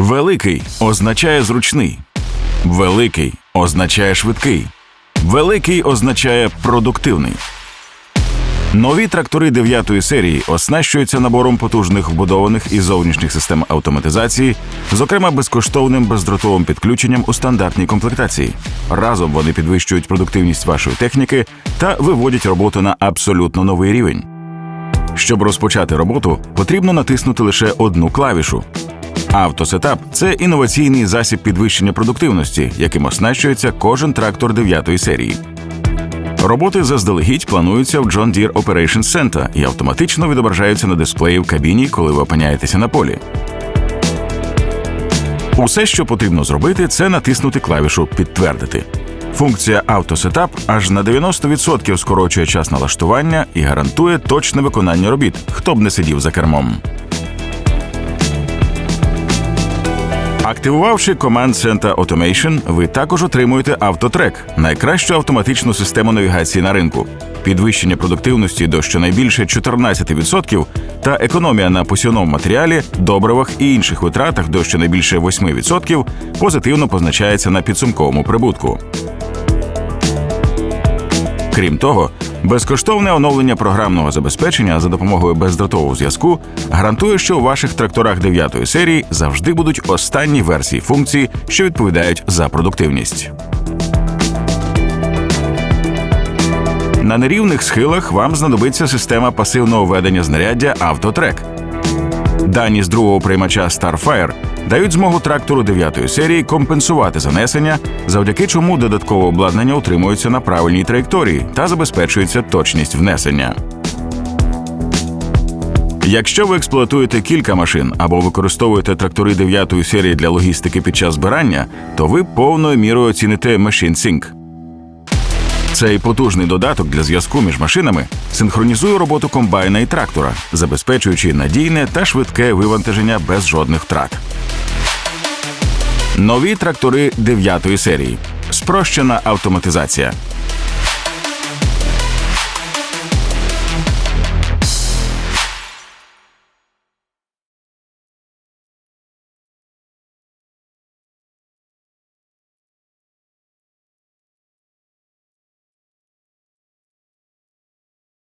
Великий означає зручний. Великий означає швидкий. Великий означає продуктивний. Нові трактори 9 серії оснащуються набором потужних вбудованих і зовнішніх систем автоматизації, зокрема безкоштовним бездротовим підключенням у стандартній комплектації. Разом вони підвищують продуктивність вашої техніки та виводять роботу на абсолютно новий рівень. Щоб розпочати роботу, потрібно натиснути лише одну клавішу. Автосетап це інноваційний засіб підвищення продуктивності, яким оснащується кожен трактор 9-ї серії. Роботи заздалегідь плануються в John Deere Operations Center і автоматично відображаються на дисплеї в кабіні, коли ви опиняєтеся на полі. Усе, що потрібно зробити, це натиснути клавішу Підтвердити. Функція автосетап аж на 90% скорочує час налаштування і гарантує точне виконання робіт, хто б не сидів за кермом. Активувавши Command Center Automation, ви також отримуєте автотрек найкращу автоматичну систему навігації на ринку. Підвищення продуктивності до щонайбільше 14% та економія на посівному матеріалі, добривах і інших витратах до щонайбільше 8% позитивно позначається на підсумковому прибутку. Крім того, безкоштовне оновлення програмного забезпечення за допомогою бездротового зв'язку гарантує, що у ваших тракторах 9 серії завжди будуть останні версії функцій, що відповідають за продуктивність. На нерівних схилах вам знадобиться система пасивного ведення знаряддя Автотрек. Дані з другого приймача Starfire дають змогу трактору 9 серії компенсувати занесення, завдяки чому додаткове обладнання утримується на правильній траєкторії та забезпечується точність внесення. Якщо ви експлуатуєте кілька машин або використовуєте трактори 9 серії для логістики під час збирання, то ви повною мірою оціните Machine Sync. Цей потужний додаток для зв'язку між машинами синхронізує роботу комбайна і трактора, забезпечуючи надійне та швидке вивантаження без жодних втрат. Нові трактори 9 серії. Спрощена автоматизація.